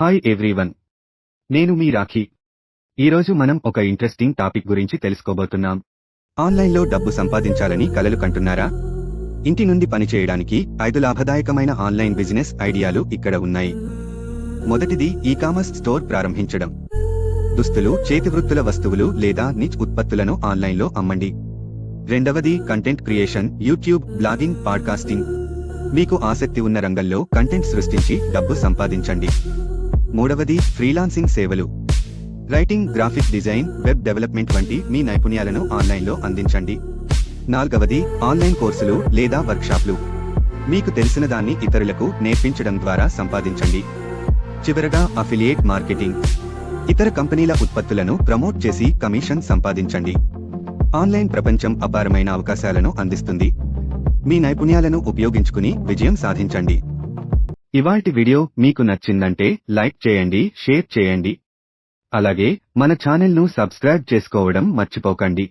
Hi everyone నేను మీ రాఖీ. ఈరోజు మనం ఒక ఇంట్రెస్టింగ్ టాపిక్ గురించి తెలుసుకోబోతున్నాం. ఆన్లైన్లో డబ్బు సంపాదించాలని కలలు కంటున్నారా? ఇంటి నుండి పని చేయడానికి ఐదు లాభదాయకమైన ఆన్లైన్ బిజినెస్ ఐడియాలు ఇక్కడ ఉన్నాయి. మొదటిది ఈ కామర్స్ స్టోర్ ప్రారంభించడం. దుస్తులు చేతివృత్తుల వస్తువులు లేదా నిచ్ ఉత్పత్తులను ఆన్లైన్లో అమ్మండి. రెండవది content creation YouTube blogging podcasting మీకు ఆసక్తి ఉన్న రంగంలో కంటెంట్ సృష్టించి డబ్బు సంపాదించండి. మూడవది ఫ్రీలాన్సింగ్ సేవలు. Writing graphic design web development వంటి మీ నైపుణ్యాలను ఆన్లైన్లో అందించండి. నాల్గవది ఆన్లైన్ కోర్సులు లేదా వర్క్షాప్లు. మీకు తెలిసిన దాన్ని ఇతరులకు నేర్పించడం ద్వారా సంపాదించండి. చివరగా అఫిలియేట్ మార్కెటింగ్. ఇతర కంపెనీల ఉత్పత్తులను ప్రమోట్ చేసి కమిషన్ సంపాదించండి. ఆన్లైన్ ప్రపంచం అపారమైన అవకాశాలను అందిస్తుంది. మీ నైపుణ్యాలను ఉపయోగించుకుని విజయం సాధించండి. ఇవాల్టి వీడియో మీకు నచ్చిందంటే లైక్ చేయండి షేర్ చేయండి. అలాగే మన ఛానల్ను సబ్స్క్రైబ్ చేసుకోవడం మర్చిపోకండి.